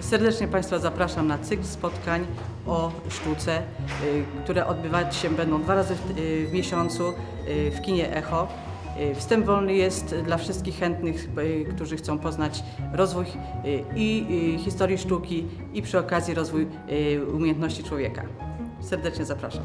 Serdecznie Państwa zapraszam na cykl spotkań o sztuce, y, które odbywać się będą dwa razy w, y, miesiącu y, w kinie Echo. Wstęp wolny jest dla wszystkich chętnych, którzy chcą poznać rozwój i historii sztuki i przy okazji rozwój umiejętności człowieka. Serdecznie zapraszam.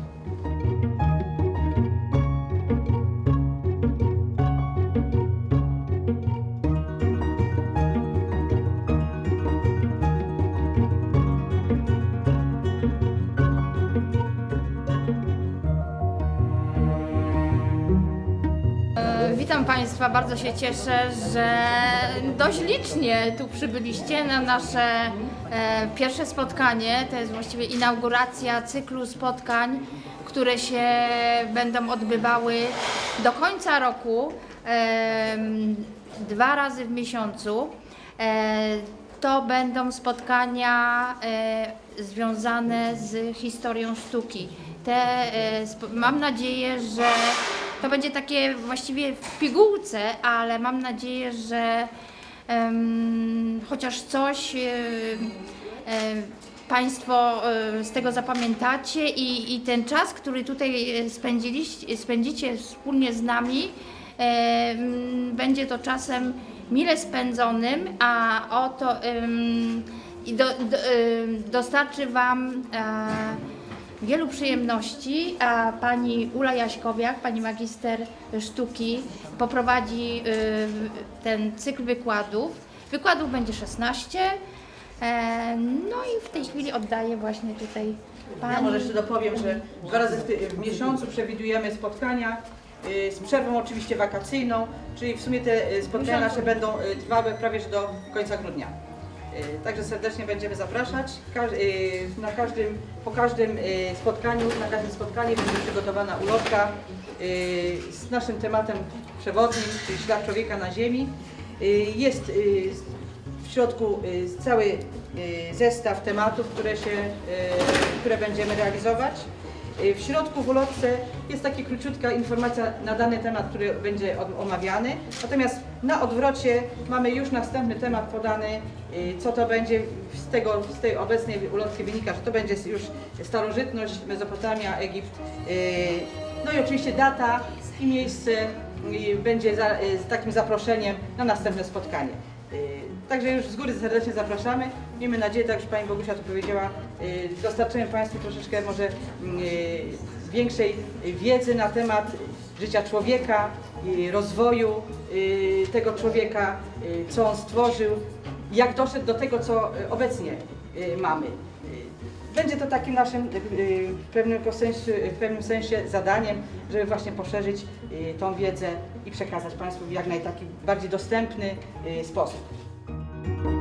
Witam Państwa, bardzo się cieszę, że dość licznie tu przybyliście na nasze e, pierwsze spotkanie. To jest właściwie inauguracja cyklu spotkań, które się będą odbywały do końca roku, dwa razy w miesiącu. E, to będą spotkania e, związane z historią sztuki. Te, mam nadzieję, że to będzie takie właściwie w pigułce, ale mam nadzieję, że chociaż coś em, em, Państwo e, z tego zapamiętacie i, i ten czas, który tutaj e, spędziliście, spędzicie wspólnie z nami, będzie to czasem mile spędzonym, a oto do, do, dostarczy Wam e, wielu przyjemności, a pani Ula Jaśkowiak, pani magister sztuki, poprowadzi y, ten cykl wykładów. Wykładów będzie 16. E, No i w tej chwili oddaję właśnie tutaj Ja pani. może jeszcze dopowiem, że dwa razy w, ty- w miesiącu przewidujemy spotkania y, z przerwą oczywiście wakacyjną, czyli w sumie te y, spotkania nasze będą trwały prawie że do końca grudnia. Y, Także serdecznie będziemy zapraszać. Y, Na każdym, po każdym y, spotkaniu, na każdym spotkaniu będzie przygotowana ulotka z naszym tematem przewodnim, czyli ślad człowieka na ziemi. Jest w środku cały zestaw tematów, które, się, które będziemy realizować. Y, W środku w ulotce jest taka króciutka informacja na dany temat, który będzie omawiany. Natomiast na odwrocie mamy już następny temat podany, y, co to będzie z, tego, z tej obecnej ulotki wynika, że to będzie już starożytność, Mezopotamia, Egipt. y, No i oczywiście data i miejsce będzie za, z takim zaproszeniem na następne spotkanie. Także już z góry serdecznie zapraszamy. Miejmy nadzieję, tak jak już Pani Bogusia tu powiedziała, y, dostarczymy Państwu troszeczkę może y, większej wiedzy na temat życia człowieka, rozwoju y, tego człowieka, co on stworzył, jak doszedł do tego, co obecnie mamy. Będzie to takim naszym w pewnym sensie, w pewnym sensie zadaniem, żeby właśnie poszerzyć tą wiedzę i przekazać Państwu w jak najtaki bardziej dostępny y, sposób.